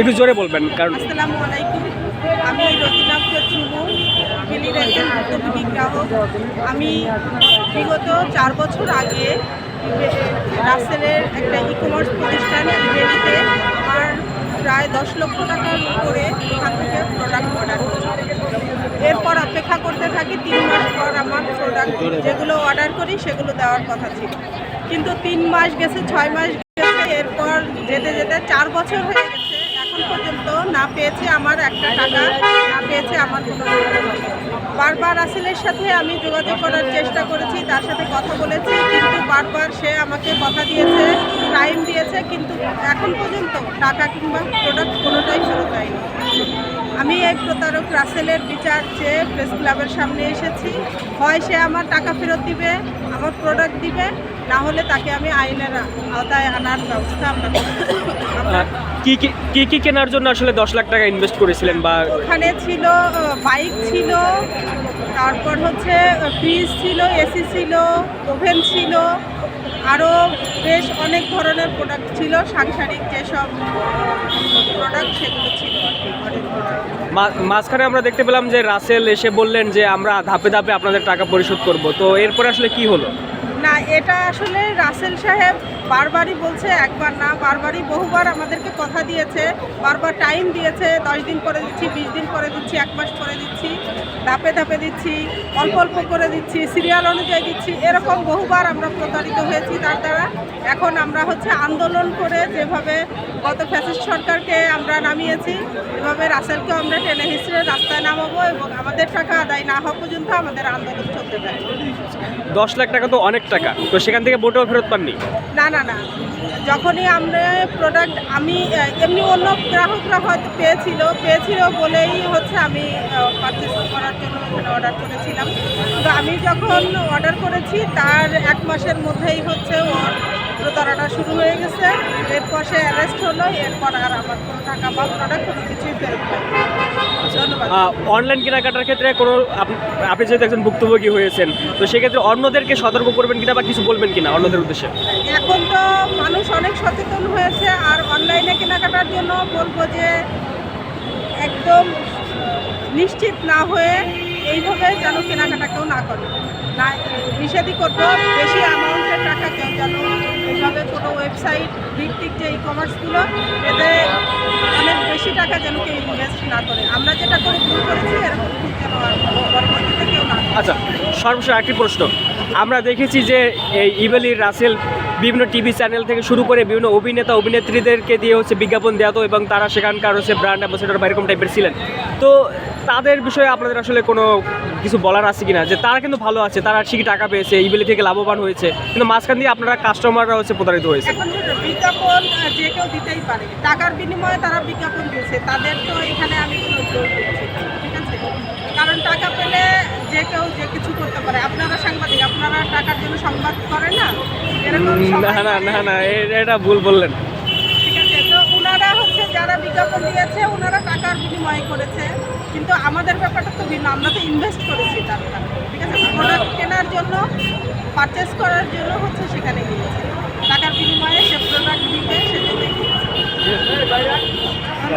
একটু জোরে বলবেন কারণ আসসালামু আলাইকুম। আমি রতিনাপুর চুমু ফিলির একজন ভুক্তভোগী গ্রাহক। আমি বিগত চার বছর আগে রাসেলের একটা ই কমার্স প্রতিষ্ঠান ইভেলিতে আমার প্রায় দশ লক্ষ টাকার উপরে ওখান থেকে প্রোডাক্ট অর্ডার করি এরপর অপেক্ষা করতে থাকি তিন মাস পর আমার প্রোডাক্ট যেগুলো অর্ডার করি সেগুলো দেওয়ার কথা ছিল। কিন্তু তিন মাস গেছে, ছয় মাস গেছে, এরপর যেতে যেতে চার বছর হয়ে গেছে। এখন পর্যন্ত না পেয়েছে আমার একটা টাকা, না পেয়েছে আমার কোনো। বারবার আসিলের সাথে আমি যোগাযোগ করার চেষ্টা করেছি, তার সাথে কথা বলেছি, কিন্তু বারবার সে আমাকে কথা দিয়েছে টাইম দিয়েছে, কিন্তু এখন পর্যন্ত টাকা কিংবা প্রোডাক্ট কোনোটাই ফেরত দেয়নি আমি এই প্রতারক রাসেলের বিচার চেয়ে প্রেস ক্লাবের সামনে এসেছি। হয় সে আমার টাকা ফেরত দিবে, আমার প্রোডাক্ট দিবে না হলে তাকে আমি আইনের আওতায় আনার ব্যবস্থা আমরা কি কি কি কেনার জন্য আসলে দশ লাখ টাকা ইনভেস্ট করেছিলেন বা ওখানে ছিল বাইক ছিল তারপর হচ্ছে ফ্রিজ ছিল এসি ছিল ওভেন ছিল আরও বেশ অনেক ধরনের প্রোডাক্ট ছিল সাংসারিক যেসব প্রোডাক্ট সেগুলো ছিল মাঝখানে আমরা দেখতে পেলাম যে রাসেল এসে বললেন যে আমরা ধাপে ধাপে আপনাদের টাকা পরিশোধ করব। তো এরপরে আসলে কি হলো? এটা আসলে রাসেল সাহেব বারবারই বলছে, একবার না, বারবারই বহুবার আমাদেরকে কথা দিয়েছে, বারবার টাইম দিয়েছে, দশ দিন করে দিচ্ছি, বিশ দিন পরে দিচ্ছি, এক মাস করে দিচ্ছি, ধাপে ধাপে দিচ্ছি, অল্প অল্প করে দিচ্ছি সিরিয়াল অনুযায়ী দিচ্ছি, এরকম বহুবার আমরা প্রতারিত হয়েছি তার দ্বারা। এখন আমরা হচ্ছে আন্দোলন করে যেভাবে গত ফ্যাসিস্ট সরকারকে আমরা নামিয়েছি, এভাবে রাসেলকেও আমরা টেনে হিসেবে রাস্তায় নামাবো এবং আমাদের টাকা আদায় না হওয়া পর্যন্ত আমাদের আন্দোলন চলতে থাকবে। দশ লাখ টাকা তো অনেক টাকা, তো সেখান থেকে মোটেও ফেরত পাননি। না না না। যখনই আমরা প্রোডাক্ট আমি এমনি অন্য গ্রাহকরা হয়তো পেয়েছিল পেয়েছিল বলেই হচ্ছে আমি পারচেস করার জন্য এখানে অর্ডার করেছিলাম। তো আমি যখন অর্ডার করেছি, তার এক মাসের মধ্যেই হচ্ছে ওর প্রতারণা শুরু হয়ে গেছে। এরপর সে অ্যারেস্ট হলো এরপর আর আমার কোনো টাকা বা প্রোডাক্ট কোনো কিছুই ফেরত অনলাইন কেনাকাটার ক্ষেত্রে কোনো আপ- আপনি যেহেতু একজন ভুক্তভোগী হয়েছেন তো সেক্ষেত্রে অন্যদেরকে সতর্ক করবেন কিনা বা কিছু বলবেন কিনা অন্যদের উদ্দেশ্যে? এখন তো মানুষ অনেক সচেতন হয়েছে আর অনলাইনে কেনাকাটার জন্য বলব যে একদম নিশ্চিত না হয়ে এইভাবে যেন কেনাকাটা কেউ না করে। না, নিষেধই করব বেশি অ্যামাউন্টের টাকা কেউ যেন এইভাবে কোনো ওয়েবসাইট ভিত্তিক যে ই কমার্সগুলো এতে অনেক বেশি টাকা যেন কেউ ইনভেস্ট না করে। আমরা যেটা করে ভুল করেছি, এরকম ভুল যেন পরবর্তীতে কেউ না আচ্ছা সর্বশেষ একটি প্রশ্ন। আমরা দেখেছি যে এই ইবেলি রাসেল বিভিন্ন টিভি চ্যানেল থেকে শুরু করে বিভিন্ন অভিনেতা, অভিনেত্রীদেরকে দিয়ে হচ্ছে বিজ্ঞাপন দেওয়া তো এবং তারা সেখানকার হচ্ছে ব্র্যান্ড অ্যাম্বাসেডর বা এরকম টাইপের ছিলেন। তো তাদের বিষয়ে আপনাদের আসলে কোনো কিছু বলার আছে কিনা? যে তারা কিন্তু ভালো আছে তারা ঠিকই টাকা পেয়েছে ইবেলি থেকে লাভবান হয়েছে কিন্তু মাঝখান দিয়ে আপনারা কাস্টমাররা হচ্ছে প্রতারিত হয়েছে। বিজ্ঞাপন যে কেউ দিতেই পারে টাকার বিনিময়ে তারা বিজ্ঞাপন দিয়েছে তাদের তো এখানে আমি ঠিক আছে? কারণ টাকা পেলে যে কেউ যে কিছু করতে পারে আপনারা সাংবাদিক আপনারা টাকার জন্য সংবাদ করেন না? না না না না এটা ভুল বললেন। ঠিক আছে তো ওনারা হচ্ছে যারা বিজ্ঞাপন দিয়েছে ওনারা টাকার বিনিময়ে করেছে। কিন্তু আমাদের ব্যাপারটা তো ভিন্ন আমরা তো ইনভেস্ট করেছি তার টাকা, ঠিক আছে প্রোডাক্ট কেনার জন্য পারচেস করার জন্য হচ্ছে সেখানে গিয়েছে। টাকার বিনিময়ে সে প্রোডাক্ট দিতে সেজন্য